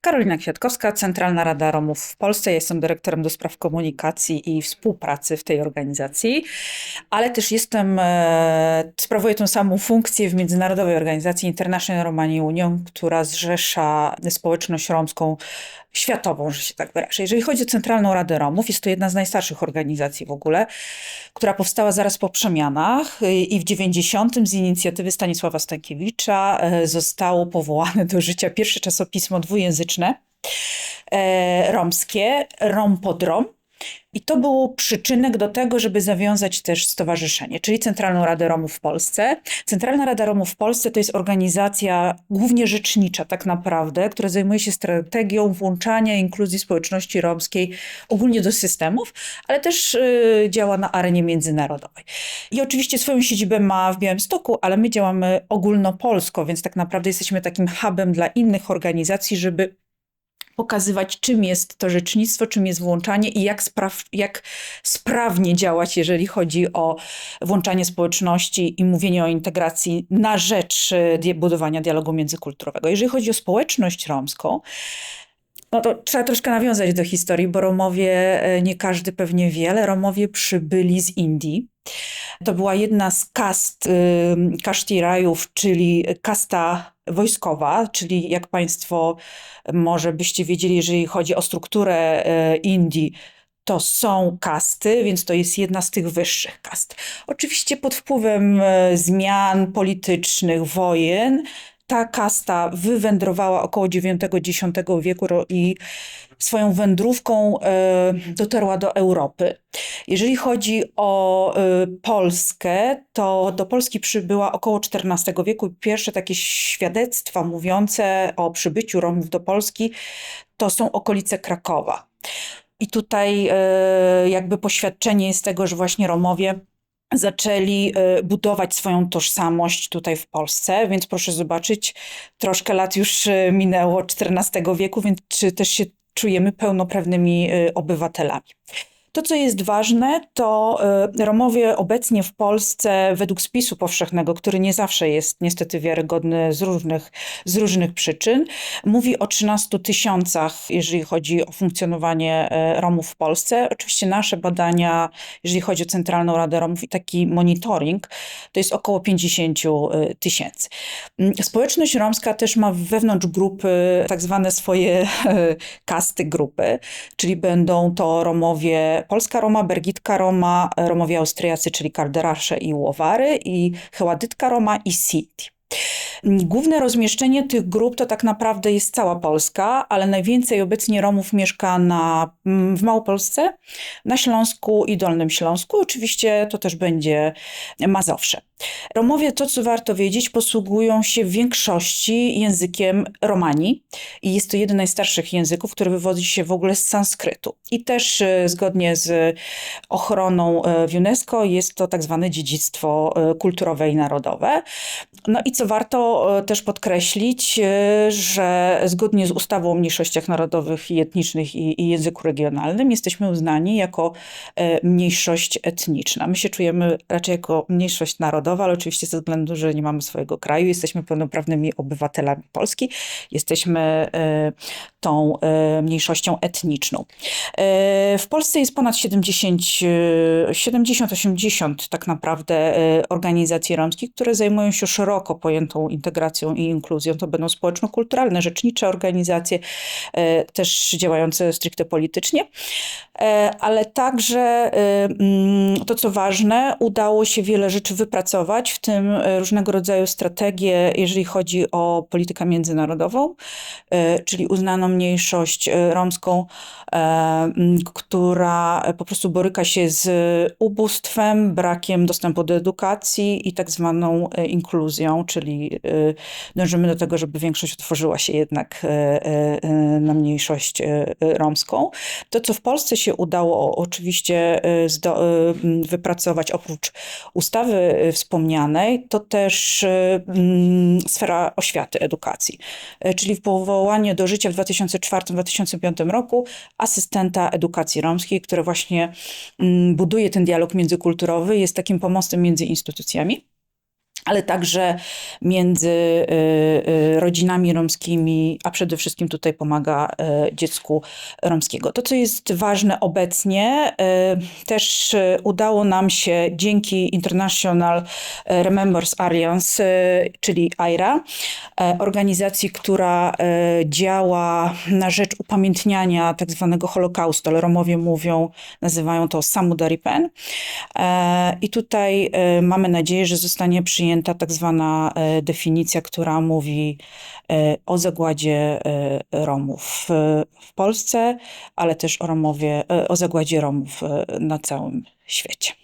Karolina Kwiatkowska, Centralna Rada Romów w Polsce. Jestem dyrektorem do spraw komunikacji i współpracy w tej organizacji, ale też jestem, e, sprawuję tą samą funkcję w międzynarodowej organizacji International Romani Union, która zrzesza społeczność romską światową, że się tak wyrażę. Jeżeli chodzi o Centralną Radę Romów, jest to jedna z najstarszych organizacji w ogóle, która powstała zaraz po przemianach i w 90 z inicjatywy Stanisława Stankiewicza e, zostało powołane do życia pierwsze czasopismo dwujęzyczne e, romskie, Rom pod Rom. I to był przyczynek do tego, żeby zawiązać też stowarzyszenie, czyli Centralną Radę Romów w Polsce. Centralna Rada Romów w Polsce to jest organizacja głównie rzecznicza tak naprawdę, która zajmuje się strategią włączania inkluzji społeczności romskiej ogólnie do systemów, ale też y, działa na arenie międzynarodowej. I oczywiście swoją siedzibę ma w Białymstoku, ale my działamy ogólnopolsko, więc tak naprawdę jesteśmy takim hubem dla innych organizacji, żeby pokazywać, czym jest to rzecznictwo, czym jest włączanie i jak, spraw, jak sprawnie działać, jeżeli chodzi o włączanie społeczności i mówienie o integracji na rzecz e, budowania dialogu międzykulturowego. Jeżeli chodzi o społeczność romską, no to trzeba troszkę nawiązać do historii, bo Romowie, e, nie każdy pewnie wie, ale Romowie przybyli z Indii. To była jedna z kast y, rajów, czyli kasta wojskowa, czyli jak Państwo może byście wiedzieli, jeżeli chodzi o strukturę y, Indii, to są kasty, więc to jest jedna z tych wyższych kast. Oczywiście pod wpływem y, zmian politycznych, wojen, ta kasta wywędrowała około IX-X wieku i swoją wędrówką e, dotarła do Europy. Jeżeli chodzi o e, Polskę, to do Polski przybyła około XIV wieku. Pierwsze takie świadectwa mówiące o przybyciu Romów do Polski to są okolice Krakowa. I tutaj e, jakby poświadczenie jest tego, że właśnie Romowie zaczęli budować swoją tożsamość tutaj w Polsce, więc proszę zobaczyć, troszkę lat już minęło XIV wieku, więc czy też się czujemy pełnoprawnymi y, obywatelami. To, co jest ważne, to y, Romowie obecnie w Polsce, według spisu powszechnego, który nie zawsze jest niestety wiarygodny z różnych, z różnych przyczyn, mówi o 13 tysiącach, jeżeli chodzi o funkcjonowanie y, Romów w Polsce. Oczywiście nasze badania, jeżeli chodzi o Centralną Radę Romów i taki monitoring, to jest około 50 y, tysięcy. Mm, społeczność romska też ma wewnątrz grupy tak zwane swoje kasty grupy, czyli będą to Romowie Polska Roma, Bergitka Roma, Romowie Austriacy, czyli Karderasze i Łowary i Heładytka Roma i Sinti. Główne rozmieszczenie tych grup to tak naprawdę jest cała Polska, ale najwięcej obecnie Romów mieszka na, mm, w Małopolsce, na Śląsku i Dolnym Śląsku. Oczywiście to też będzie Mazowsze. Romowie, to co warto wiedzieć, posługują się w większości językiem romani i jest to jeden z najstarszych języków, który wywodzi się w ogóle z sanskrytu. I też e, zgodnie z ochroną e, w UNESCO jest to tak zwane dziedzictwo e, kulturowe i narodowe. No i co warto też podkreślić, że zgodnie z ustawą o mniejszościach narodowych i etnicznych i, i języku regionalnym jesteśmy uznani jako mniejszość etniczna. My się czujemy raczej jako mniejszość narodowa, narodowa, ale oczywiście ze względu, że nie mamy swojego kraju, jesteśmy pełnoprawnymi obywatelami Polski, jesteśmy e, tą e, mniejszością etniczną. E, w Polsce jest ponad 70, 70-80 tak naprawdę organizacji romskich, które zajmują się szeroko pojętą integracją i inkluzją. To będą społeczno-kulturalne, rzecznicze organizacje, też działające stricte politycznie, ale także mm, to, co ważne, udało się wiele rzeczy wypracować w tym e, różnego rodzaju strategie, jeżeli chodzi o politykę międzynarodową, e, czyli uznaną mniejszość e, romską, która po prostu boryka się z ubóstwem, brakiem dostępu do edukacji i tak zwaną inkluzją, czyli dążymy do tego, żeby większość otworzyła się jednak na mniejszość romską. To, co w Polsce się udało oczywiście wypracować oprócz ustawy wspomnianej, to też mm, sfera oświaty, edukacji. E, czyli powołanie do życia w 2004-2005 roku asystenta edukacji romskiej, który właśnie mm, buduje ten dialog międzykulturowy, jest takim pomostem między instytucjami. Ale także między y, y, rodzinami romskimi, a przede wszystkim tutaj pomaga y, dziecku romskiego. To, co jest ważne obecnie, też udało nam się dzięki International Remembers Alliance, czyli IRA, y, organizacji, która działa na rzecz upamiętniania tak zwanego Holokaustu, ale Romowie mówią, nazywają to Samudaripen. I tutaj mamy nadzieję, że zostanie przyjęta tak zwana e, definicja, która mówi e, o zagładzie e, Romów w- Polsce, ale też o Romowie, o zagładzie Romów na całym świecie.